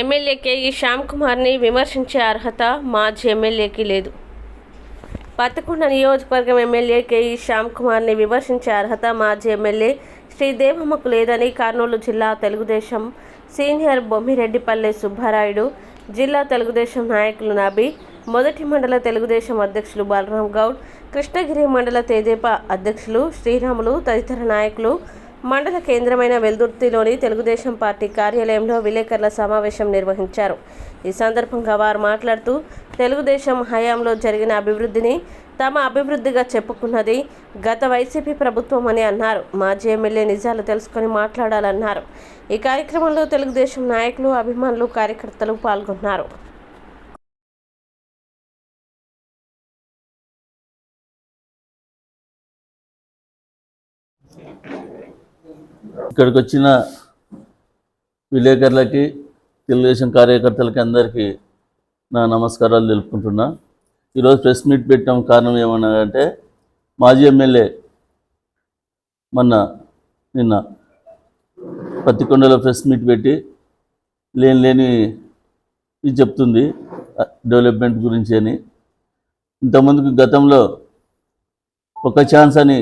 MLA K E Shyam కుమార్ని విమర్శించే అర్హత మాజీ ఎమ్మెల్యేకి లేదు. పత్తికొండ నియోజకవర్గం ఎమ్మెల్యే కేఈ శ్యామ్ కుమార్ని విమర్శించే అర్హత మాజీ ఎమ్మెల్యే శ్రీదేవమ్మకు లేదని కర్నూలు జిల్లా తెలుగుదేశం సీనియర్ బొమ్మిరెడ్డిపల్లె సుబ్బారాయుడు జిల్లా తెలుగుదేశం నాయకులు నబీ మొదటి మండల తెలుగుదేశం అధ్యక్షులు బలరాం గౌడ్ కృష్ణగిరి మండల తేదేప అధ్యక్షులు శ్రీరాములు తదితర నాయకులు మండల కేంద్రమైన వెల్దుర్తిలోని తెలుగుదేశం పార్టీ కార్యాలయంలో విలేకరుల సమావేశం నిర్వహించారు. ఈ సందర్భంగా వారు మాట్లాడుతూ తెలుగుదేశం హయాంలో జరిగిన అభివృద్ధిని తమ అభివృద్ధిగా చెప్పుకున్నది గత వైసీపీ ప్రభుత్వం అని అన్నారు. మాజీ ఎమ్మెల్యే నిజాలు తెలుసుకొని మాట్లాడాలన్నారు. ఈ కార్యక్రమంలో తెలుగుదేశం నాయకులు అభిమానులు కార్యకర్తలు పాల్గొన్నారు. ఇక్కడికి వచ్చిన విలేకరులకి తెలుగుదేశం కార్యకర్తలకి అందరికీ నా నమస్కారాలు తెలుపుకుంటున్నా. ఈరోజు ప్రెస్ మీట్ పెట్టడం కారణం ఏమన్నా అంటే మాజీ ఎమ్మెల్యే మొన్న నిన్న పత్తికొండలో ప్రెస్ మీట్ పెట్టి లేని లేని ఇది చెప్తుంది డెవలప్మెంట్ గురించి అని. ఇంతకుముందుకు గతంలో ఒక ఛాన్స్ అని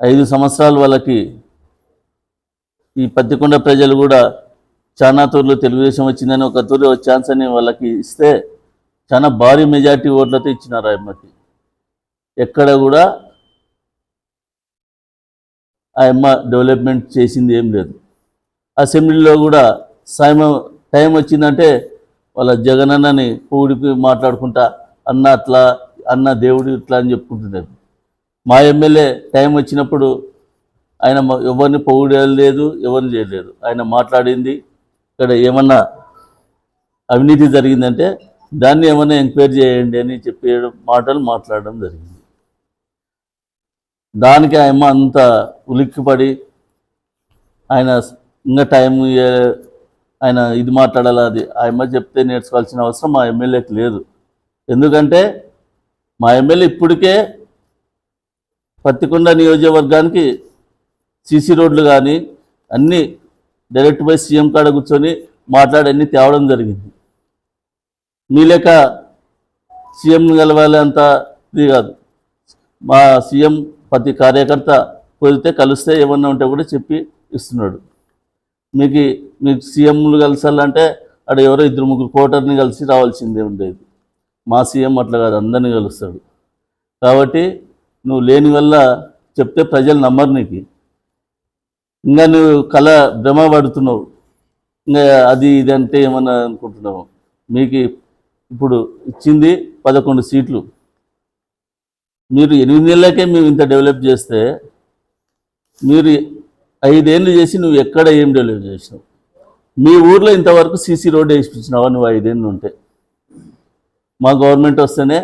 ఐదు సంవత్సరాలు వాళ్ళకి ఈ పత్తికొండ ప్రజలు కూడా చాలా తూర్లు తెలుగుదేశం వచ్చిందని ఒక తూరు ఛాన్స్ అని వాళ్ళకి ఇస్తే చాలా భారీ మెజార్టీ ఓట్లతో ఇచ్చినారు ఆయమ్మకి ఎక్కడ కూడా ఆ అమ్మ డెవలప్మెంట్ చేసింది ఏం లేదు. అసెంబ్లీలో కూడా సాయం టైం వచ్చిందంటే వాళ్ళ జగనన్నని పొగిడిపి మాట్లాడుకుంటా అన్న అట్లా అన్న దేవుడు ఇట్లా అని చెప్పుకుంటున్నారు. మా ఎమ్మెల్యే టైం వచ్చినప్పుడు ఆయన ఎవరిని పొగిడలేదు ఎవరిని చేయలేదు. ఆయన మాట్లాడింది ఇక్కడ ఏమన్నా అవినీతి జరిగిందంటే దాన్ని ఏమైనా ఎంక్వైరీ చేయండి అని చెప్పే మాటలు మాట్లాడడం జరిగింది. దానికి ఆయమ్మ అంత ఉలిక్కిపడి ఆయన ఇంకా టైం ఆయన ఇది మాట్లాడాలి అది? ఆయమ్మ చెప్తే నేర్చుకోవాల్సిన అవసరం మా ఎమ్మెల్యేకి లేదు. ఎందుకంటే మా ఎమ్మెల్యే ఇప్పటికే పత్తికొండ నియోజకవర్గానికి సీసీ రోడ్లు కానీ అన్నీ డైరెక్ట్ బై సీఎం కాడ కూర్చొని మాట్లాడి అన్నీ తేవడం జరిగింది. మీ లెక్క సీఎం కలవాలి అంత ఇది కాదు. మా సీఎం ప్రతి కార్యకర్త కుదిరితే కలిస్తే ఏమన్నా ఉంటే కూడా చెప్పి ఇస్తున్నాడు. మీకు మీకు సీఎంలు కలిసాలంటే అక్కడ ఎవరో ఇద్దరు ముగ్గురు కోటర్ని కలిసి రావాల్సిందే ఉండేది. మా సీఎం అట్లా కాదు అందరినీ కలుస్తాడు. కాబట్టి నువ్వు లేని వల్ల చెప్తే ప్రజలు నమ్మరు నీకు. ఇంకా నువ్వు కళ భ్రమ పడుతున్నావు ఇంకా అది ఇది అంటే ఏమన్నా అనుకుంటున్నావు? మీకు ఇప్పుడు ఇచ్చింది పదకొండు సీట్లు. మీరు ఎనిమిది నెలలకే మేము ఇంత డెవలప్ చేస్తే మీరు ఐదేళ్ళు చేసి నువ్వు ఎక్కడ ఏం డెవలప్ చేసినావు? మీ ఊర్లో ఇంతవరకు సీసీ రోడ్డు వేసిపించినావా నువ్వు ఐదేళ్ళు ఉంటే. మా గవర్నమెంట్ వస్తేనే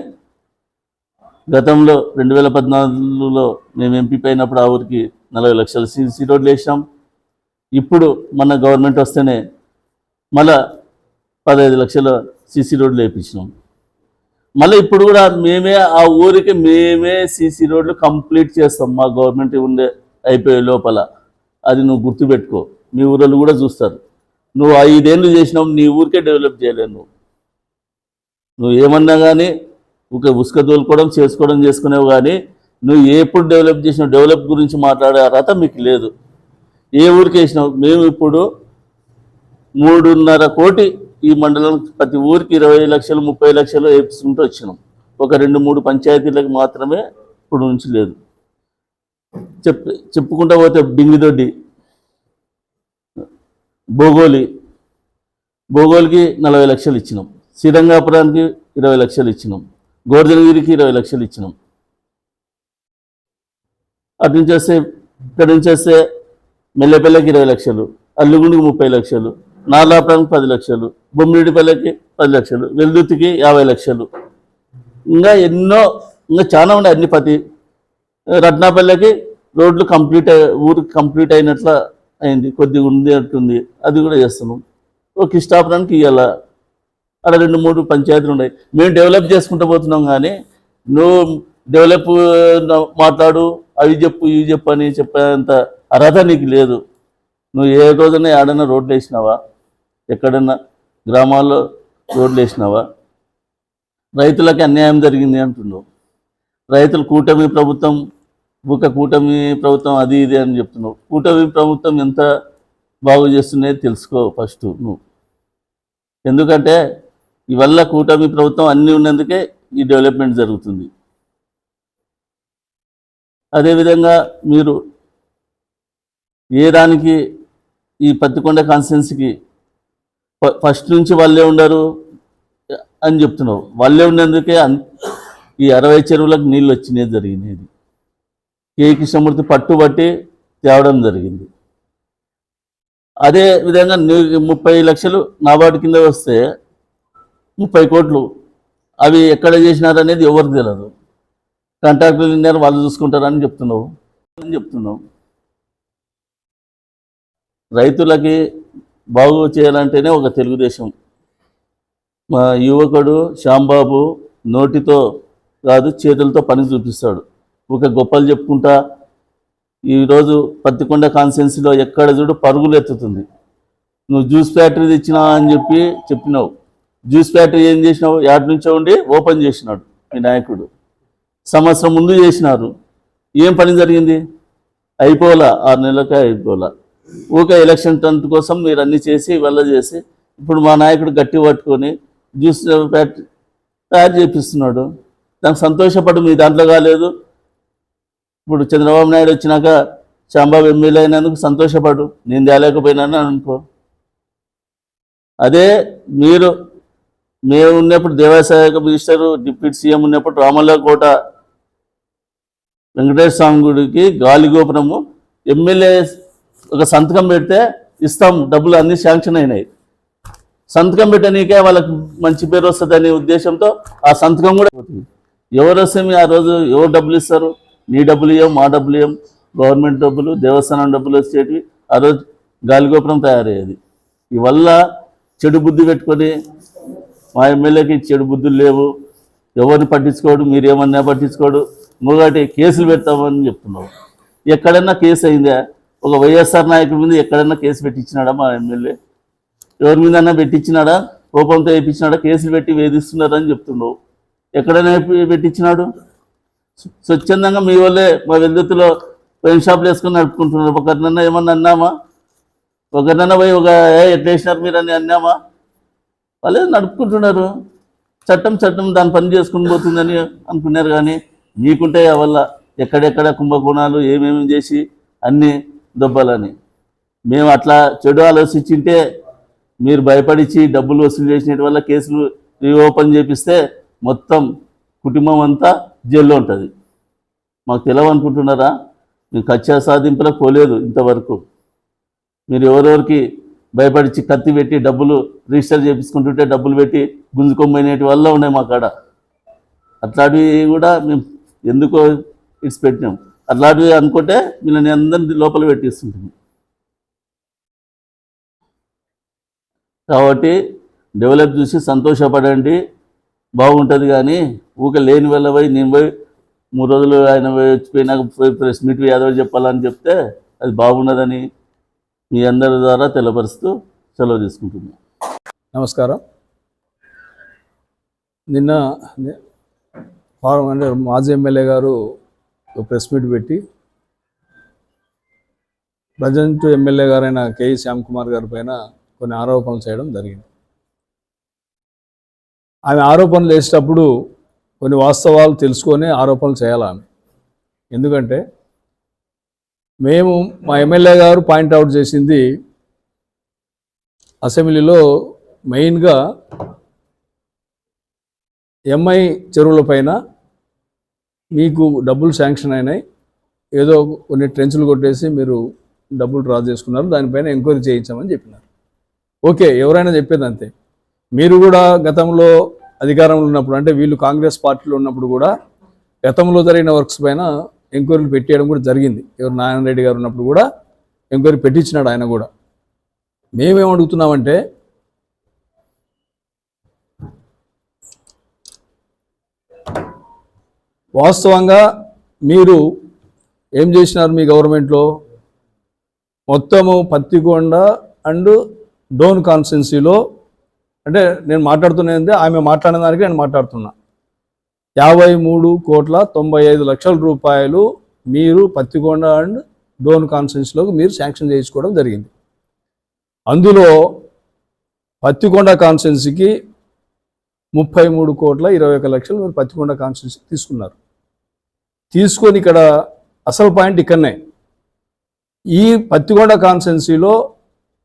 గతంలో రెండు వేల పద్నాలుగులో మేము ఎంపీ అయినప్పుడు ఆ ఊరికి నలభై లక్షల సీసీ రోడ్లు వేసాం ఇప్పుడు మన గవర్నమెంట్ వస్తేనే మళ్ళా పదహైదు లక్షల సీసీ రోడ్లు వేయించినాం. మళ్ళీ ఇప్పుడు కూడా మేమే ఆ ఊరికి మేమే సీసీ రోడ్లు కంప్లీట్ చేస్తాం. మా గవర్నమెంట్ ఉండే అయిపోయే లోపల. అది నువ్వు గుర్తుపెట్టుకో. మీ ఊరోళ్ళు కూడా చూస్తారు. నువ్వు ఐదేళ్ళు చేసినావు నీ ఊరికే డెవలప్ చేయలేవు నువ్వు. నువ్వు ఏమన్నా కానీ ఒక ఉసుక తోలుకోవడం చేసుకోవడం చేసుకునేవు కానీ నువ్వు ఎప్పుడు డెవలప్ చేసినావు డెవలప్ గురించి మాట్లాడే అర్హత మీకు లేదు. ఏ ఊరికి వేసినావు? మేము ఇప్పుడు మూడున్నర కోటి ఈ మండలం ప్రతి ఊరికి ఇరవై లక్షలు ముప్పై లక్షలు వేసుకుంటూ వచ్చినాం. ఒక రెండు మూడు పంచాయతీలకు మాత్రమే ఇప్పుడు నుంచి లేదు చెప్ చెప్పుకుంటా పోతే బింగిదొడ్డి భోగోలి భోగోలికి నలభై లక్షలు ఇచ్చినాం. శ్రీరంగాపురానికి ఇరవై లక్షలు ఇచ్చినాం. గోర్ధనగిరికి ఇరవై లక్షలు ఇచ్చినాం. అటు నుంచి వస్తే ఇక్కడ నుంచి వస్తే మెల్లెపల్లెకి ఇరవై లక్షలు అల్లుగుండికి ముప్పై లక్షలు నార్లాపురానికి పది లక్షలు బొమ్మిడిపల్లెకి పది లక్షలు వెల్దుర్తికి యాభై లక్షలు. ఇంకా ఎన్నో ఇంకా చాలా ఉన్నాయి అన్ని ప్రతి రత్నాపల్లెకి రోడ్లు కంప్లీట్ ఊరికి కంప్లీట్ అయినట్ల అయింది కొద్దిగా ఉంది అంటుంది అది కూడా చేస్తున్నాం. ఓ కిష్టాపురానికి ఇవ్వాల అక్కడ రెండు మూడు పంచాయతీలు ఉన్నాయి. మేము డెవలప్ చేసుకుంటూ పోతున్నాం కానీ నువ్వు డెవలప్ మాట్లాడు అవి చెప్పు ఇవి చెప్పు అని చెప్పేంత అర్హత నీకు లేదు. నువ్వు ఏ రోజున ఏడైనా రోడ్లు వేసినావా? ఎక్కడన్నా గ్రామాల్లో రోడ్లు వేసినావా? రైతులకు అన్యాయం జరిగింది అంటున్నావు. రైతులు కూటమి ప్రభుత్వం ఒక కూటమి ప్రభుత్వం అది ఇది అని చెప్తున్నావు. కూటమి ప్రభుత్వం ఎంత బాగు చేస్తున్నాయో తెలుసుకో ఫస్ట్ నువ్వు. ఎందుకంటే ఇవల్ల కూటమి ప్రభుత్వం అన్నీ ఉన్నందుకే ఈ డెవలప్మెంట్ జరుగుతుంది. అదేవిధంగా మీరు ఏ దానికి ఈ పత్తికొండ కాన్స్టిట్యున్సీకి ఫస్ట్ నుంచి వాళ్ళే ఉండరు అని చెప్తున్నావు. వాళ్ళే ఉన్నందుకే ఈ అరవై చెరువులకు నీళ్ళు వచ్చినాయి జరిగినది. కే. కృష్ణమూర్తి పట్టుబట్టి తేవడం జరిగింది. అదే విధంగా ముప్పై లక్షలు నాబార్డు కింద వస్తే ముప్పై కోట్లు అవి ఎక్కడ చేసినారనేది ఎవరికి తెలియదు కాంట్రాక్టర్ ఇంజనీర్ వాళ్ళు చూసుకుంటారని చెప్తున్నావు. అని చెప్తున్నావు. రైతులకి బాగు చేయాలంటేనే ఒక తెలుగుదేశం. మా యువకుడు శ్యాంబాబు నోటితో కాదు చేతులతో పని చూపిస్తాడు. ఒక గొప్పలు చెప్పుకుంటా ఈరోజు పత్తికొండ కాన్సెన్సీలో ఎక్కడ చూడు పరుగులు ఎత్తుతుంది. నువ్వు జ్యూస్ ఫ్యాక్టరీ తెచ్చినా అని చెప్పి చెప్పినావు. జ్యూస్ ఫ్యాక్టరీ ఏం చేసినావు? యాడ్ నుంచో ఉండి ఓపెన్ చేసినాడు మీ నాయకుడు. సంవత్సరం ముందు చేసినారు. ఏం పని జరిగింది? అయిపోలా ఆరు నెలలకే అయిపోలా. ఊకే ఎలక్షన్ టంట్ కోసం మీరు అన్ని చేసి వెళ్ళ చేసి ఇప్పుడు మా నాయకుడు గట్టి పట్టుకొని జ్యూస్ తయారు చేపిస్తున్నాడు. దానికి సంతోషపడు మీ దాంట్లో కాలేదు. ఇప్పుడు చంద్రబాబు నాయుడు వచ్చినాక శాంబాబు ఎమ్మెల్యే అయినందుకు సంతోషపడు. నేను తేలేకపోయినాను అనుకో. అదే మీరు మేము ఉన్నప్పుడు దేవాదాయ మినిస్టర్ డిప్యూటీ సీఎం ఉన్నప్పుడు రామల్ల కోట వెంకటేశ్వర స్వామి గుడికి గాలిగోపురము ఎమ్మెల్యే ఒక సంతకం పెడితే ఇస్తాం డబ్బులు అన్నీ శాంక్షన్ అయినాయి. సంతకం పెట్టనీకే వాళ్ళకి మంచి పేరు వస్తుందనే ఉద్దేశంతో ఆ సంతకం కూడా పోతుంది. ఎవరు వస్తే మీ ఆ రోజు ఎవరు డబ్బులు ఇస్తారు? నీ డబ్బులు ఇవ్వం మా డబ్బులు ఇవ్వం గవర్నమెంట్ డబ్బులు దేవస్థానం డబ్బులు వచ్చేటివి. ఆ రోజు గాలిగోపురం తయారయ్యేది. ఇవల్ల చెడు బుద్ధి పెట్టుకొని మా ఎమ్మెల్యేకి చెడు బుద్ధులు లేవు. ఎవరిని పట్టించుకోడు మీరు ఏమన్నా పట్టించుకోడు. మొదటి కేసులు పెడతామని చెప్తున్నావు. ఎక్కడన్నా కేసు అయిందా? ఒక వైఎస్ఆర్ నాయకుడి మీద ఎక్కడన్నా కేసు పెట్టించినాడా మా ఎమ్మెల్యే? ఎవరి మీద పెట్టించినాడా? కోపంతో వేయించినాడా? కేసులు పెట్టి వేధిస్తున్నారని చెప్తున్నావు. ఎక్కడైనా పెట్టించినాడు? స్వచ్ఛందంగా మీ వల్లే మా విద్యుత్తులో వైన్ షాప్లు వేసుకొని నడుపుకుంటున్నారు. ఒకరినన్నా ఏమన్నా అన్నామా? ఒకరినన్నా పోయి ఒక "ఏ, ఎట్లా వేసినారు మీరు అని అన్నామా? వాళ్ళే నడుపుకుంటున్నారు. చట్టం చట్టం దాని పని చేసుకుని పోతుందని అనుకున్నారు కానీ మీకుంటే వల్ల ఎక్కడెక్కడ కుంభకోణాలు ఏమేమి చేసి అన్నీ దొబ్బాలని. మేము అట్లా చెడు ఆలోచించింటే మీరు భయపడిచి డబ్బులు వసూలు చేసిన వల్ల కేసులు రీఓపెన్ చేపిస్తే మొత్తం కుటుంబం అంతా జైల్లో ఉంటుంది. మాకు తెలియనుకుంటున్నారా మేము కచ్చా సాధింపులకు పోలేదు ఇంతవరకు. మీరు ఎవరెవరికి భయపడిచి కత్తి పెట్టి డబ్బులు రిజిస్టర్ చేపించుకుంటుంటే డబ్బులు పెట్టి గుంజుకొమ్మినేటి వల్ల ఉన్నాయి మా కాడ అట్లాంటివి కూడా మేము ఎందుకో ఇట్స్ పెట్టినాం. అట్లాంటివి అనుకుంటే మిమ్మల్ని అందరినీ లోపల పెట్టిస్తుంటాం కాబట్టి డెవలప్ చూసి సంతోషపడండి. బాగుంటుంది కానీ ఊక లేని వల్ల పోయి నేను పోయి మూడు రోజులు ఆయన వచ్చిపోయినాక పోయి ప్రెస్ మీట్ యాదవ్ చెప్పాలని చెప్తే అది బాగున్నదని మీ అందరి ద్వారా తెలపరుస్తూ సెలవు తీసుకుంటున్నాను. నమస్కారం. నిన్న ఫారం అంటే మాజీ ఎమ్మెల్యే గారు ఒక ప్రెస్ మీట్ పెట్టి ప్రజెంట్ ఎమ్మెల్యే గారైన కేఈ శ్యామ్ కుమార్ గారి పైన కొన్ని ఆరోపణలు చేయడం జరిగింది. ఆమె ఆరోపణలు చేసేటప్పుడు కొన్ని వాస్తవాలు తెలుసుకొని ఆరోపణలు చేయాలి ఆమె. ఎందుకంటే మేము మా ఎమ్మెల్యే గారు పాయింట్అవుట్ చేసింది అసెంబ్లీలో మెయిన్గా ఎంఐ చెరువుల పైన మీకు డబ్బులు శాంక్షన్ అయినాయి. ఏదో కొన్ని ట్రెంచ్లు కొట్టేసి మీరు డబ్బులు డ్రా చేసుకున్నారు. దానిపైన ఎంక్వైరీ చేయించామని చెప్పినారు. ఓకే ఎవరైనా చెప్పేది అంతే. మీరు కూడా గతంలో అధికారంలో ఉన్నప్పుడు అంటే వీళ్ళు కాంగ్రెస్ పార్టీలో ఉన్నప్పుడు కూడా గతంలో జరిగిన వర్క్స్ పైన ఎంక్వైరీలు పెట్టేయడం కూడా జరిగింది. ఎవరు నారాయణ రెడ్డి గారు ఉన్నప్పుడు కూడా ఎంక్వైరీ పెట్టించినాడు ఆయన కూడా. మేమేం అడుగుతున్నామంటే వాస్తవంగా మీరు ఏం చేసినారు మీ గవర్నమెంట్లో? మొత్తము పత్తికొండ అండ్ డోన్ కాన్స్టెన్సీలో అంటే నేను మాట్లాడుతున్నది ఆమె మాట్లాడిన దానికి నేను మాట్లాడుతున్నా. యాభై మూడు కోట్ల తొంభై ఐదు లక్షల రూపాయలు మీరు పత్తికొండ అండ్ డోన్ కాన్స్టెన్సీలోకి మీరు శాంక్షన్ చేయించుకోవడం జరిగింది. అందులో పత్తికొండ కాన్స్టెన్సీకి ముప్పై మూడు కోట్ల ఇరవై ఒక లక్షలు మీరు పత్తికొండ కాన్స్టెన్సీకి తీసుకున్నారు. తీసుకొని ఇక్కడ అసలు పాయింట్ ఇక్కడనే. ఈ పత్తికొండ కాన్స్టెన్సీలో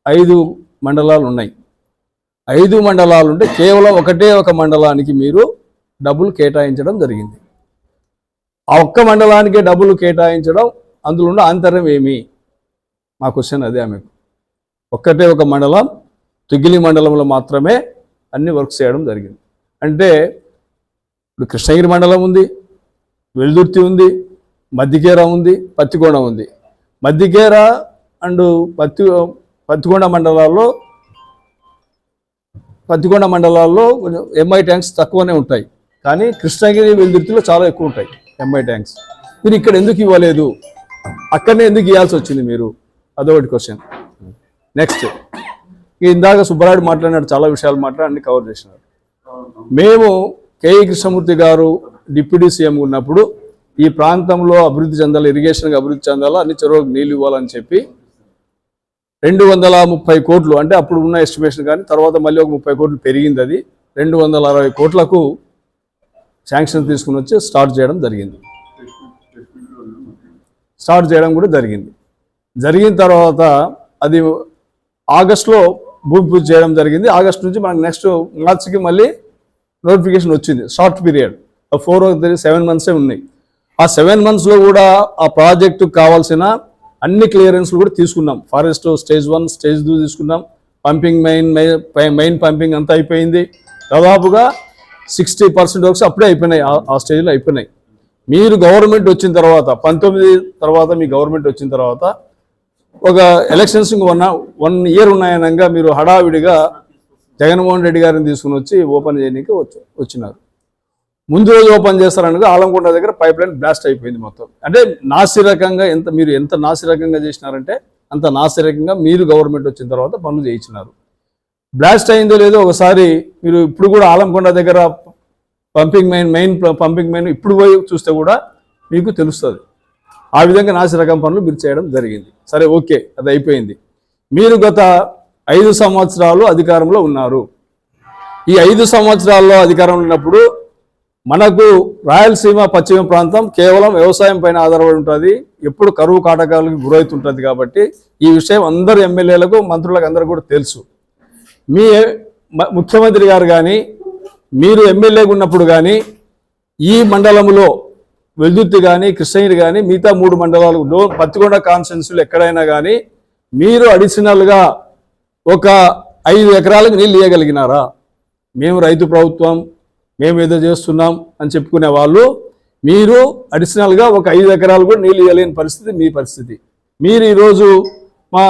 ఐదు మండలాలు ఉన్నాయి. ఐదు మండలాలు ఉంటే కేవలం ఒకటే ఒక మండలానికి మీరు డబ్బులు కేటాయించడం జరిగింది. ఆ ఒక్క మండలానికే డబ్బులు కేటాయించడం అందులో ఉన్న అంతరం ఏమి? మా క్వశ్చన్ అదే ఆమెకు. ఒక్కటే ఒక మండలం తుగిలి మండలంలో మాత్రమే అన్ని వర్క్స్ చేయడం జరిగింది. అంటే ఇప్పుడు కృష్ణగిరి మండలం ఉంది వెల్దుర్తి ఉంది మద్దికేర ఉంది పత్తికొండ ఉంది. మద్దికేర అండ్ పత్తి పత్తికొండ మండలాల్లో పత్తికొండ మండలాల్లో కొంచెం ఎంఐ ట్యాంక్స్ తక్కువనే ఉంటాయి. కానీ కృష్ణగిరి వెల్దుర్తిలో చాలా ఎక్కువ ఉంటాయి ఎంఐ ట్యాంక్స్ మీరు ఇక్కడ ఎందుకు ఇవ్వలేదు? అక్కడనే ఎందుకు ఇవ్వాల్సి వచ్చింది మీరు? అదొకటి క్వశ్చన్ నెక్స్ట్ ఇందాక సుబ్బరాయుడు మాట్లాడినాడు చాలా విషయాలు మాట్లాడి అన్ని కవర్ చేసినారు మేము కేఈ కృష్ణమూర్తి గారు డిప్యూటీ సీఎం ఉన్నప్పుడు ఈ ప్రాంతంలో అభివృద్ధి చెందాలి ఇరిగేషన్ అభివృద్ధి చెందాలా అన్ని చెరువులకు నీళ్ళు ఇవ్వాలని చెప్పి రెండు వందల ముప్పై కోట్లు అంటే అప్పుడు ఉన్న ఎస్టిమేషన్ కానీ తర్వాత మళ్ళీ ఒక ముప్పై కోట్లు పెరిగింది అది. రెండు వందల అరవై కోట్లకు శాంక్షన్ తీసుకుని వచ్చి స్టార్ట్ చేయడం జరిగింది. స్టార్ట్ చేయడం కూడా జరిగింది. జరిగిన తర్వాత అది ఆగస్ట్లో భూమి పూజ చేయడం జరిగింది. ఆగస్ట్ నుంచి మనకు నెక్స్ట్ మార్చికి మళ్ళీ నోటిఫికేషన్ వచ్చింది. Short period. ఫోర్ సెవెన్ మంత్సే ఉన్నాయి. ఆ సెవెన్ మంత్స్లో కూడా ఆ ప్రాజెక్టు కావాల్సిన అన్ని క్లియరెన్స్లు కూడా తీసుకున్నాం. Forest stage one stage two తీసుకున్నాం. పంపింగ్ మెయిన్ మెయిన్ పంపింగ్ అంతా అయిపోయింది. దాదాపుగా సిక్స్టీ పర్సెంట్ వర్క్స్ అప్పుడే అయిపోయినాయి. ఆ- స్టేజ్లో అయిపోయినాయి. మీరు గవర్నమెంట్ వచ్చిన తర్వాత పంతొమ్మిది తర్వాత మీ గవర్నమెంట్ వచ్చిన తర్వాత ఒక ఎలక్షన్స్ వన్ వన్ ఇయర్ ఉన్నాయనగా మీరు హడావిడిగా జగన్మోహన్ రెడ్డి గారిని తీసుకుని వచ్చి ఓపెన్ చేయడానికి వచ్చి వచ్చినారు. ముందు రోజు ఓపెన్ చేస్తారనగా ఆలంకొండ దగ్గర పైప్ లైన్ బ్లాస్ట్ అయిపోయింది మొత్తం. అంటే నాసిరకంగా ఎంత మీరు ఎంత నాసిరకంగా చేసినారంటే అంత నాసిరకంగా మీరు గవర్నమెంట్ వచ్చిన తర్వాత పనులు చేయించినారు. బ్లాస్ట్ అయిందో లేదో ఒకసారి మీరు ఇప్పుడు కూడా ఆలంకొండ దగ్గర pumping main main pumping main ఇప్పుడు పోయి చూస్తే కూడా మీకు తెలుస్తుంది. ఆ విధంగా నాసిరకం పనులు మీరు చేయడం జరిగింది. సరే ఓకే అది అయిపోయింది. మీరు గత ఐదు సంవత్సరాలు అధికారంలో ఉన్నారు. ఈ ఐదు సంవత్సరాల్లో అధికారంలో ఉన్నప్పుడు మనకు రాయలసీమ పశ్చిమ ప్రాంతం కేవలం వ్యవసాయం పైన ఆధారపడి ఉంటుంది. ఎప్పుడు కరువు కాటకాలకు గురవుతుంటుంది కాబట్టి ఈ విషయం అందరు ఎమ్మెల్యేలకు మంత్రులకు అందరూ కూడా తెలుసు. మీ ముఖ్యమంత్రి గారు కానీ మీరు ఎమ్మెల్యేగా ఉన్నప్పుడు కానీ ఈ మండలంలో వెల్దుర్తి కానీ కృష్ణగిరి కానీ మిగతా మూడు మండలాలు పత్తికొండ కాన్స్టెన్సీలు ఎక్కడైనా కానీ మీరు అడిషనల్గా ఒక ఐదు ఎకరాలకు నీళ్ళు ఇవ్వగలిగినారా మేము రైతు ప్రభుత్వం మేము ఏదో చేస్తున్నాం అని చెప్పుకునే వాళ్ళు మీరు అడిషనల్గా ఒక ఐదు ఎకరాలు కూడా నీళ్ళు ఇవ్వలేని పరిస్థితి మీ పరిస్థితి. మీరు ఈరోజు మా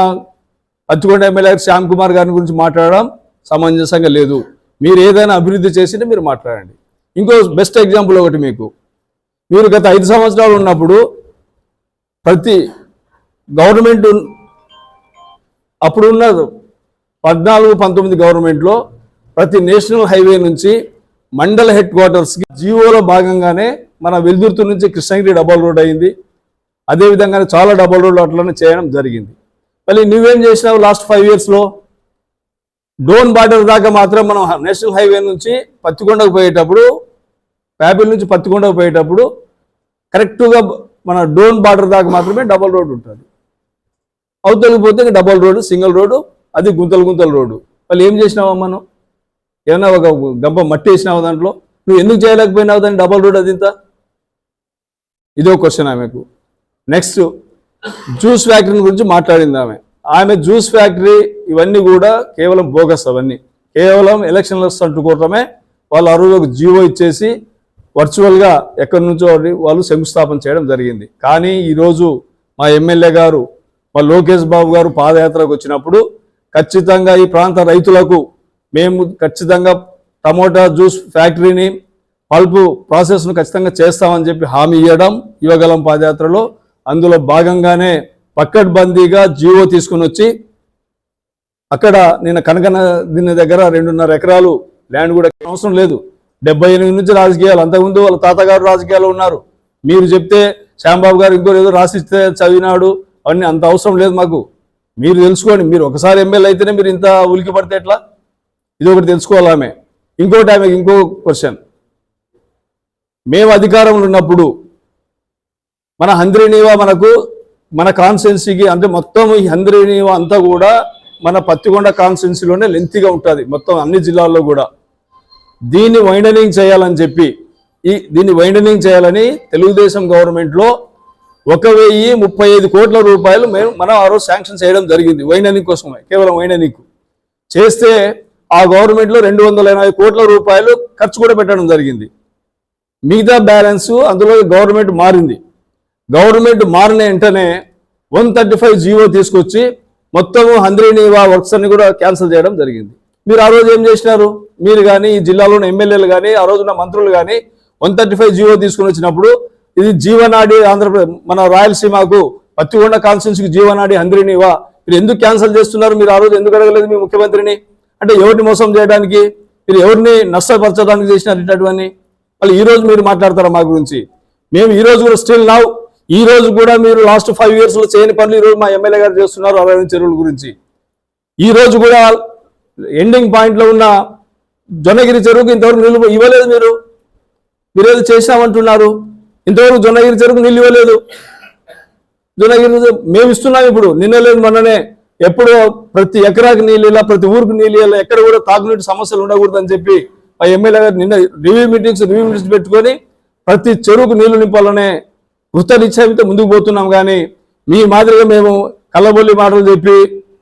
పత్తికొండ ఎమ్మెల్యే శ్యామ్ కుమార్ గారి గురించి మాట్లాడడం సమంజసంగా లేదు. మీరు ఏదైనా అభివృద్ధి చేసింటే మీరు మాట్లాడండి. ఇంకో బెస్ట్ ఎగ్జాంపుల్ ఒకటి మీకు. మీరు గత ఐదు సంవత్సరాలు ఉన్నప్పుడు ప్రతి గవర్నమెంట్ అప్పుడు ఉన్నది పద్నాలుగు పంతొమ్మిది గవర్నమెంట్లో ప్రతి నేషనల్ హైవే నుంచి మండల హెడ్ క్వార్టర్స్కి జియోలో భాగంగానే మన వెల్దుర్తి నుంచి కృష్ణగిరి డబల్ రోడ్ అయింది. అదేవిధంగానే చాలా డబల్ రోడ్లు అట్లనే చేయడం జరిగింది. మళ్ళీ నువ్వేం చేసినావు లాస్ట్ ఫైవ్ ఇయర్స్లో డోన్ బార్డర్ దాకా మాత్రం మనం నేషనల్ హైవే నుంచి పత్తికొండకు పోయేటప్పుడు ప్యాపిల్ నుంచి పత్తికొండకు పోయేటప్పుడు కరెక్ట్గా మన డోన్ బార్డర్ దాకా మాత్రమే డబల్ రోడ్ ఉంటుంది. అవతలికి పోతే డబల్ రోడ్డు సింగిల్ రోడ్డు అది గుంతలు గుంతలు రోడ్డు. వాళ్ళు ఏం చేసినావా మనం? ఏమన్నా ఒక గంప మట్టి వేసినావు దాంట్లో? నువ్వు ఎందుకు చేయలేకపోయినావు దాన్ని? డబల్ రోడ్ అది ఇంత? ఇదో క్వశ్చన్ ఆమెకు. నెక్స్ట్ జ్యూస్ ఫ్యాక్టరీ గురించి మాట్లాడింది ఆమె. ఆమె జ్యూస్ ఫ్యాక్టరీ ఇవన్నీ కూడా కేవలం బోగస్ అవన్నీ. కేవలం ఎలక్షన్ల అంటుకోవటమే వాళ్ళు అరువులకు జీవో ఇచ్చేసి వర్చువల్గా ఎక్కడి నుంచో వాళ్ళు శంకుస్థాపన చేయడం జరిగింది. కానీ ఈరోజు మా ఎమ్మెల్యే గారు మా లోకేష్ బాబు గారు పాదయాత్రకు వచ్చినప్పుడు ఖచ్చితంగా ఈ ప్రాంత రైతులకు మేము ఖచ్చితంగా టమోటా జ్యూస్ ఫ్యాక్టరీని పల్పు ప్రాసెస్ను ఖచ్చితంగా చేస్తామని చెప్పి హామీ ఇవ్వడం యువగలం పాదయాత్రలో. అందులో భాగంగానే పక్కడ్బందీగా జీవో తీసుకుని వచ్చి అక్కడ నేను కనకన దీని దగ్గర రెండున్నర ఎకరాలు ల్యాండ్ కూడా అవసరం లేదు. డెబ్బై ఎనిమిది నుంచి రాజకీయాలు అంతకుముందు వాళ్ళ తాతగారు రాజకీయాలు ఉన్నారు. మీరు చెప్తే శ్యాంబాబు గారు ఇంకో ఏదో రాసిస్తే చదివినాడు అవన్నీ అంత అవసరం లేదు మాకు. మీరు తెలుసుకోండి మీరు ఒకసారి ఎమ్మెల్యే అయితేనే మీరు ఇంత ఉలికి పడితే ఎట్లా? ఇది ఒకటి తెలుసుకోవాలి ఆమె. ఇంకోటి ఆమె ఇంకో క్వశ్చన్ మేము అధికారంలో ఉన్నప్పుడు మన హంద్రీనీవా మనకు మన కాన్స్టిట్యున్సీకి అంటే మొత్తం ఈ హంద్రీనీవా అంతా కూడా మన పత్తికొండ కాన్స్టిట్యున్సీలోనే లెంతీగా ఉంటుంది మొత్తం అన్ని జిల్లాల్లో కూడా. దీన్ని వైండనింగ్ చేయాలని చెప్పి ఈ దీన్ని వైండనింగ్ చేయాలని తెలుగుదేశం గవర్నమెంట్లో ఒక వెయ్యి ముప్పై ఐదు కోట్ల రూపాయలు మేము మనం ఆ రోజు శాంక్షన్ చేయడం జరిగింది. వైనని కోసమే. కేవలం వైండనింగ్ చేస్తే ఆ గవర్నమెంట్లో రెండు వందల ఎనభై కోట్ల రూపాయలు ఖర్చు కూడా పెట్టడం జరిగింది. మిగతా బ్యాలెన్స్ అందులో గవర్నమెంట్ మారింది. గవర్నమెంట్ మారిన వెంటనే వన్ థర్టీ ఫైవ్ జీవో తీసుకొచ్చి మొత్తము హంద్రీనీవా వర్క్స్ అన్ని కూడా క్యాన్సిల్ చేయడం జరిగింది. మీరు ఆ రోజు ఏం చేసినారు? మీరు కానీ ఈ జిల్లాలోని ఎమ్మెల్యేలు కానీ ఆ రోజున మంత్రులు కానీ వన్ థర్టీ ఫైవ్ జీవో తీసుకుని వచ్చినప్పుడు ఇది జీవనాడి ఆంధ్రప్రదేశ్ మన రాయలసీమకు పత్తికొండ కాన్స్టిట్యూన్సీకి జీవనాడి అందరినివా మీరు ఎందుకు క్యాన్సిల్ చేస్తున్నారు? మీరు ఆ రోజు ఎందుకు అడగలేదు మీ ముఖ్యమంత్రిని? అంటే ఎవరిని మోసం చేయడానికి? మీరు ఎవరిని నష్టపరచడానికి చేసినారు ఇటువంటి మళ్ళీ ఈరోజు మీరు మాట్లాడతారా మా గురించి? మేము ఈ రోజు కూడా స్టిల్ నావ్ ఈ రోజు కూడా మీరు లాస్ట్ ఫైవ్ ఇయర్స్లో చేయని పనులు ఈరోజు మా ఎమ్మెల్యే గారు చేస్తున్నారు అరవై చెరువుల గురించి. ఈ రోజు కూడా ఎండింగ్ పాయింట్లో ఉన్న జొన్నగిరి చెరువుకి ఇంతవరకు నిలువ ఇవ్వలేదు మీరు. మీరు ఏదో చేసినామంటున్నారు. ఇంతవరకు జొన్నగిరి చెరుకు నీళ్ళు ఇవ్వలేదు. జొన్నగిరి మేము ఇస్తున్నాం ఇప్పుడు. నిన్న లేదు మొన్ననే ఎప్పుడో ప్రతి ఎకరాకి నీళ్ళు ఇలా ప్రతి ఊరికి నీళ్ళు ఇలా ఎక్కడ కూడా తాగునీటి సమస్యలు ఉండకూడదని చెప్పి ఆ ఎమ్మెల్యే గారు నిన్న రివ్యూ మీటింగ్స్ రివ్యూ మీటింగ్స్ పెట్టుకొని ప్రతి చెరువుకు నీళ్ళు నింపాలనే కృత ముందుకు పోతున్నాం కానీ మీ మాదిరిగా మేము కళ్ళబొల్లి మాటలు చెప్పి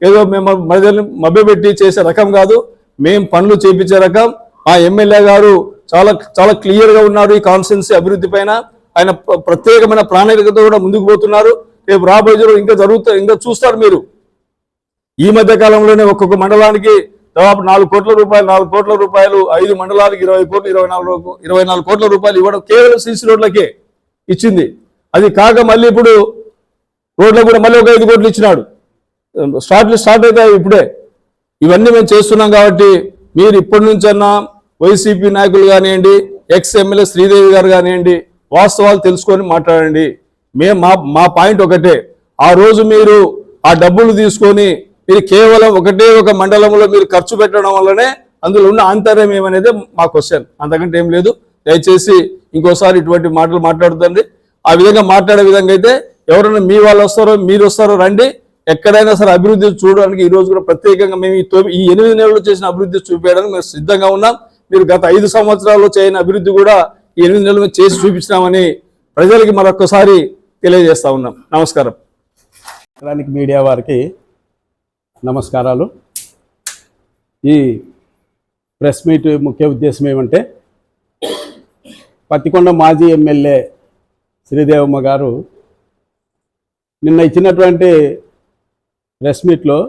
ఏదో మేము మధ్యని మభ్యపెట్టి చేసే రకం కాదు. మేము పనులు చేపించే రకం. మా ఎమ్మెల్యే గారు చాలా చాలా క్లియర్గా ఉన్నారు ఈ కాన్స్టిట్యున్సీ అభివృద్ధి పైన. ఆయన ప్ర- ప్రత్యేకమైన ప్రాణాళికతో కూడా ముందుకు పోతున్నారు. రేపు రాబోయే ఇంకా జరుగుతా ఇంకా చూస్తారు మీరు. ఈ మధ్య కాలంలోనే ఒక్కొక్క మండలానికి దాదాపు నాలుగు కోట్ల రూపాయలు నాలుగు కోట్ల రూపాయలు ఐదు మండలాలకు ఇరవై కోట్లు ఇరవై నాలుగు ఇరవై నాలుగు కోట్ల రూపాయలు ఇవ్వడం కేవలం సీసీ రోడ్లకే ఇచ్చింది. అది కాక మళ్ళీ ఇప్పుడు రోడ్లకు కూడా మళ్ళీ ఒక ఐదు కోట్లు ఇచ్చినాడు. స్టార్ట్ స్టార్ట్ అవుతాయి ఇప్పుడే. ఇవన్నీ మేము చేస్తున్నాం కాబట్టి మీరు ఇప్పటి నుంచన్నా వైసీపీ నాయకులు కానివ్వండి ఎక్స్ ఎమ్మెల్యే శ్రీదేవి గారు కానివ్వండి వాస్తవాలు తెలుసుకొని మాట్లాడండి. మేము మా మా పాయింట్ ఒకటే. ఆ రోజు మీరు ఆ డబ్బులు తీసుకొని మీరు కేవలం ఒకటే ఒక మండలంలో మీరు ఖర్చు పెట్టడం వల్లనే అందులో ఉన్న ఆంతర్యం ఏమనేది మా క్వశ్చన్ అంతకంటే ఏం లేదు. దయచేసి ఇంకోసారి ఇటువంటి మాటలు మాట్లాడుతుంది ఆ విధంగా మాట్లాడే విధంగా అయితే ఎవరైనా మీ వాళ్ళు వస్తారో మీరు వస్తారో రండి. ఎక్కడైనా సరే అభివృద్ధి చూడడానికి ఈ రోజు కూడా ప్రత్యేకంగా మేము ఈ ఈ ఎనిమిది నెలలు చేసిన అభివృద్ధి చూపించడానికి మేము సిద్ధంగా ఉన్నాం. మీరు గత ఐదు సంవత్సరాల్లో చేయని అభివృద్ధి కూడా ఈ ఎనిమిది నెలలు చేసి చూపించినామని ప్రజలకి మరొకసారి తెలియజేస్తా ఉన్నాం. నమస్కారం. ఎలక్ట్రానిక్ మీడియా వారికి నమస్కారాలు. ఈ ప్రెస్ మీట్ ముఖ్య ఉద్దేశం ఏమంటే పత్తికొండ మాజీ ఎమ్మెల్యే శ్రీదేవమ్మ గారు నిన్న ఇచ్చినటువంటి ప్రెస్ మీట్లో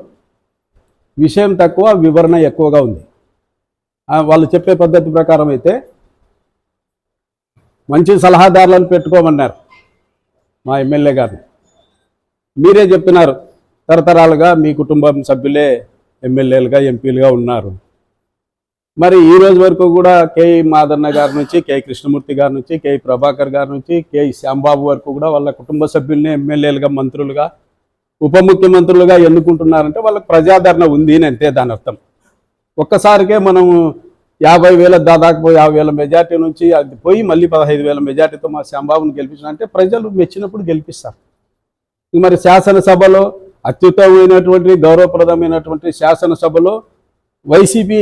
విషయం తక్కువ వివరణ ఎక్కువగా ఉంది. వాళ్ళు చెప్పే పద్ధతి ప్రకారం అయితే మంచి సలహాదారులను పెట్టుకోమన్నారు మా ఎమ్మెల్యే గారు. మీరే చెప్పినారు తరతరాలుగా మీ కుటుంబం సభ్యులే ఎమ్మెల్యేలుగా ఎంపీలుగా ఉన్నారు. మరి ఈ రోజు వరకు కూడా కే. మాదన్న గారి నుంచి కే. కృష్ణమూర్తి గారి నుంచి కే. ప్రభాకర్ గారి నుంచి కే. శ్యాంబాబు వరకు కూడా వాళ్ళ కుటుంబ సభ్యుల్ని ఎమ్మెల్యేలుగా మంత్రులుగా ఉప ముఖ్యమంత్రులుగా ఎన్నుకుంటున్నారంటే వాళ్ళకి ప్రజాదరణ ఉంది అని అంతే దాని అర్థం. ఒక్కసారికే మనం యాభై వేల దాదాపు యాభై వేల మెజార్టీ నుంచి అది పోయి మళ్ళీ పదహైదు వేల మెజార్టీతో మా శ్యాంబాబును గెలిపించిన అంటే ప్రజలు మెచ్చినప్పుడు గెలిపిస్తారు. మరి శాసనసభలో అత్యుత్తమైనటువంటి గౌరవప్రదమైనటువంటి శాసనసభలో వైసీపీ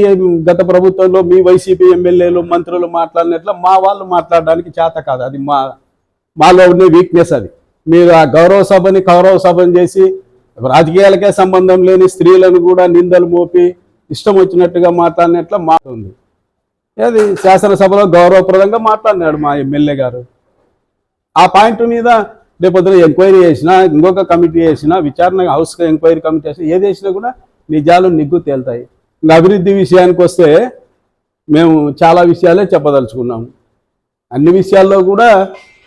గత ప్రభుత్వంలో మీ వైసీపీ ఎమ్మెల్యేలు మంత్రులు మాట్లాడినట్ల మా వాళ్ళు మాట్లాడడానికి చేత కాదు. అది మా మాలో ఉండే వీక్నెస్ అది. మీరు ఆ గౌరవ సభని గౌరవ సభని చేసి రాజకీయాలకే సంబంధం లేని స్త్రీలను కూడా నిందలు మోపి ఇష్టం వచ్చినట్టుగా మాట్లాడినట్ల ఉంది. ఏది? అది శాసనసభలో గౌరవప్రదంగా మాట్లాడినాడు మా ఎమ్మెల్యే గారు. ఆ పాయింట్ మీద రేపొద్దున ఎంక్వైరీ చేసినా ఇంకొక కమిటీ చేసినా విచారణ హౌస్ ఎంక్వైరీ కమిటీ చేసినా ఏది చేసినా కూడా నిజాలు నిగ్గు తేలుతాయి. ఇంకా అభివృద్ధి విషయానికి వస్తే మేము చాలా విషయాలే చెప్పదలుచుకున్నాము అన్ని విషయాల్లో కూడా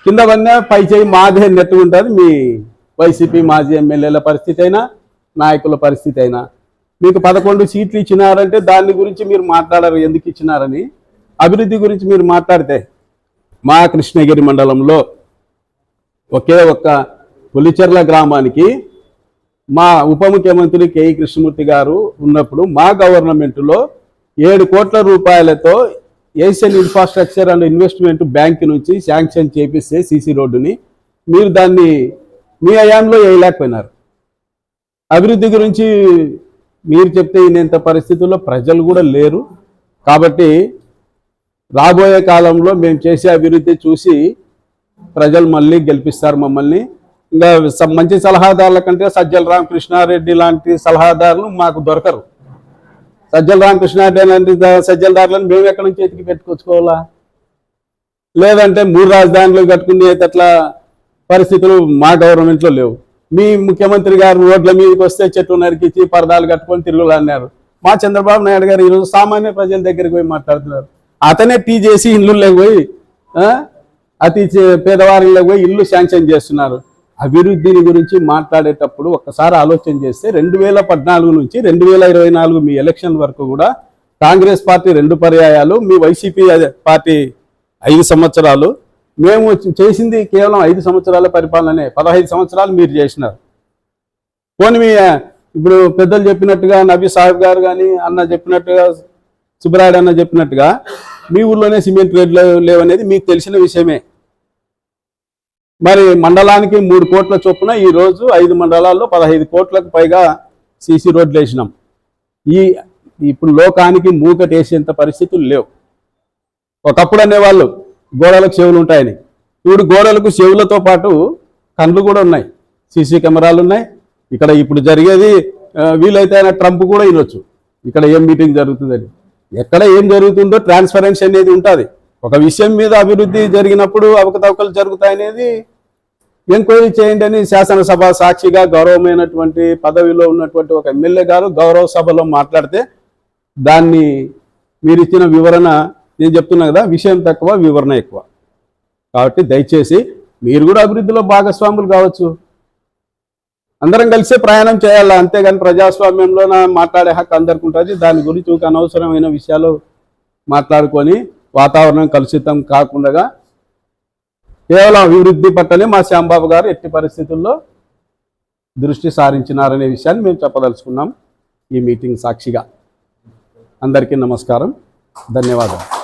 కింద వన్నా పై చేయి మాదే నెట్టు ఉంటుంది. మీ వైసీపీ మాజీ ఎమ్మెల్యేల పరిస్థితి అయినా నాయకుల పరిస్థితి అయినా. మీకు పదకొండు సీట్లు ఇచ్చినారంటే దాని గురించి మీరు మాట్లాడరు ఎందుకు ఇచ్చినారని. అభివృద్ధి గురించి మీరు మాట్లాడితే మా కృష్ణగిరి మండలంలో ఒకే ఒక్క పులిచెర్ల గ్రామానికి మా ఉప ముఖ్యమంత్రి కేఈ కృష్ణమూర్తి గారు ఉన్నప్పుడు మా గవర్నమెంట్లో ఏడు కోట్ల రూపాయలతో Asian infrastructure and investment bank నుంచి శాంక్షన్ చేపిస్తే సీసీ రోడ్డుని. మీరు దాన్ని మీ అయాంలో వేయలేకపోయినారు. అభివృద్ధి గురించి మీరు చెప్తే ఇంత పరిస్థితుల్లో ప్రజలు కూడా లేరు. కాబట్టి రాబోయే కాలంలో మేము చేసే అభివృద్ధి చూసి ప్రజలు మళ్ళీ గెలిపిస్తారు మమ్మల్ని. ఇంకా మంచి సలహాదారుల కంటే సజ్జల రామకృష్ణారెడ్డి లాంటి సలహాదారులు మాకు దొరకరు. సజ్జల రామకృష్ణారెడ్డి లాంటి సజ్జలదారులను మేము ఎక్కడి నుంచి ఎతికి పెట్టుకొచ్చుకోవాలా? లేదంటే మూడు రాజధానులు కట్టుకునే అట్లా పరిస్థితులు మా గవర్నమెంట్లో లేవు. మీ ముఖ్యమంత్రి గారు రోడ్ల మీదకి వస్తే చెట్టు నరికిచ్చి పరదాలు కట్టుకొని తిరుగులు అన్నారు మా చంద్రబాబు నాయుడు గారు ఈరోజు సామాన్య ప్రజల దగ్గరికి పోయి మాట్లాడుతున్నారు. అతనే టీ చేసి ఇల్లు పోయి అతి చే- పోయి ఇల్లు శాంక్షన్ చేస్తున్నారు. అభివృద్ధిని గురించి మాట్లాడేటప్పుడు ఒక్కసారి ఆలోచన చేస్తే రెండు వేల పద్నాలుగు నుంచి రెండు వేల ఇరవై నాలుగు మీ ఎలక్షన్ వరకు కూడా కాంగ్రెస్ పార్టీ రెండు పర్యాయాలు మీ వైసీపీ పార్టీ ఐదు సంవత్సరాలు. మేము చేసింది కేవలం ఐదు సంవత్సరాల పరిపాలనే పదహైదు సంవత్సరాలు మీరు చేసినారు. పోనీ మీ ఇప్పుడు పెద్దలు చెప్పినట్టుగా నబీ సాహెబ్ గారు కానీ అన్న చెప్పినట్టుగా సుబ్బరాయుడు అన్న చెప్పినట్టుగా మీ ఊర్లోనే సిమెంట్ రేట్లు లేవనేది మీకు తెలిసిన విషయమే. మరి మండలానికి మూడు కోట్ల చొప్పున ఈ రోజు ఐదు మండలాల్లో పదహైదు కోట్లకు పైగా సీసీ రోడ్లు వేసినాం. ఈ ఇప్పుడు లోకానికి మూకటేసేంత పరిస్థితులు లేవు. ఒకప్పుడు అనేవాళ్ళు గోడలకు చెవులు ఉంటాయని. ఇప్పుడు గోడలకు చెవులతో పాటు కండ్లు కూడా ఉన్నాయి. సీసీ కెమెరాలు ఉన్నాయి. ఇక్కడ ఇప్పుడు జరిగేది వీలైతే ఆయన ట్రంప్ కూడా వినొచ్చు. ఇక్కడ ఏం మీటింగ్ జరుగుతుందని. ఎక్కడ ఏం జరుగుతుందో ట్రాన్స్పరెన్సీ అనేది ఉంటుంది. ఒక విషయం మీద అభివృద్ధి జరిగినప్పుడు అవకతవకలు జరుగుతాయనేది ఎంక్వైరీ చేయండి అని శాసనసభ సాక్షిగా గౌరవమైనటువంటి పదవిలో ఉన్నటువంటి ఒక ఎమ్మెల్యే గారు గౌరవ సభలో మాట్లాడితే దాన్ని మీరు ఇచ్చిన వివరణ నేను చెప్తున్నా కదా విషయం తక్కువ వివరణ ఎక్కువ. కాబట్టి దయచేసి మీరు కూడా అభివృద్ధిలో భాగస్వాములు కావచ్చు. అందరం కలిసే ప్రయాణం చేయాలి? అంతేగాని ప్రజాస్వామ్యంలో మాట్లాడే హక్కు అందరికి ఉంటుంది. దాని గురించి ఒక అనవసరమైన విషయాలు మాట్లాడుకొని వాతావరణం కలుషితం కాకుండా కేవలం అభివృద్ధి పట్టనే మా శ్యాంబాబు గారు ఎట్టి పరిస్థితుల్లో దృష్టి సారించినారనే విషయాన్ని మేము చెప్పదలుచుకున్నాం ఈ మీటింగ్ సాక్షిగా. అందరికీ నమస్కారం. ధన్యవాదాలు.